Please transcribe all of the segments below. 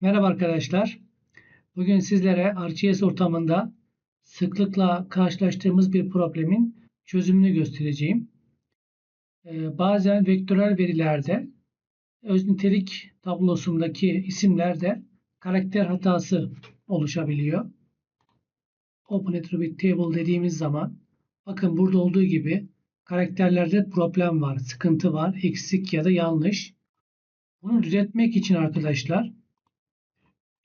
Merhaba arkadaşlar. Bugün sizlere RCS ortamında sıklıkla karşılaştığımız bir problemin çözümünü göstereceğim. Ee, bazen vektörel verilerde öz nitelik tablosundaki isimlerde karakter hatası oluşabiliyor. Open Attribute Table dediğimiz zaman bakın burada olduğu gibi karakterlerde problem var, sıkıntı var, eksik ya da yanlış. Bunu düzeltmek için arkadaşlar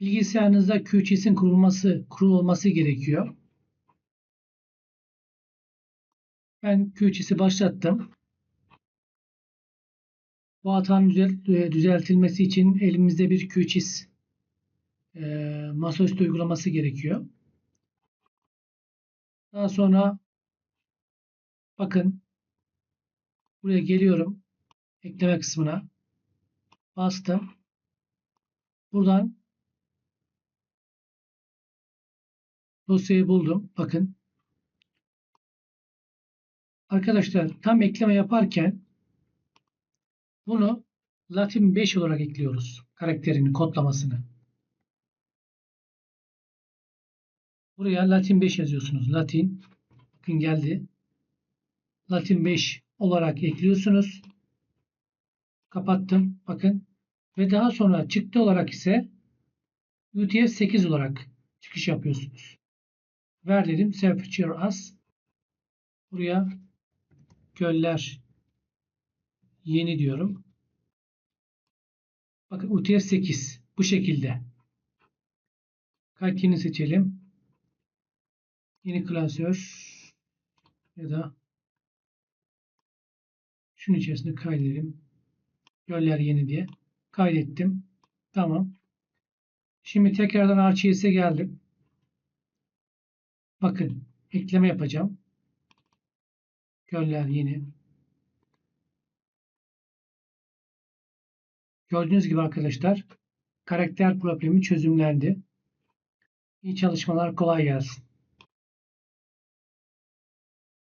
bilgisayarınızda QGIS'in kurulması, kurulması gerekiyor. Ben QGIS'i başlattım. Bu hatanın düzeltilmesi için elimizde bir QGIS e, masaüstü uygulaması gerekiyor. Daha sonra bakın buraya geliyorum. Ekleme kısmına. Bastım. Buradan dosyayı buldum. Bakın. Arkadaşlar tam ekleme yaparken bunu Latin 5 olarak ekliyoruz. Karakterini, kodlamasını. Buraya Latin 5 yazıyorsunuz. Latin bakın geldi. Latin 5 olarak ekliyorsunuz. Kapattım. Bakın. Ve daha sonra çıktı olarak ise UTF 8 olarak çıkış yapıyorsunuz. Ver dedim. Self as. Buraya göller yeni diyorum. Bakın UTF 8 bu şekilde. Kayıt yeni seçelim. Yeni klasör ya da şunun içerisinde kaydedelim. Göller yeni diye. Kaydettim. Tamam. Şimdi tekrardan RCS'e geldim. Bakın ekleme yapacağım. Göller yeni. Gördüğünüz gibi arkadaşlar karakter problemi çözümlendi. İyi çalışmalar kolay gelsin.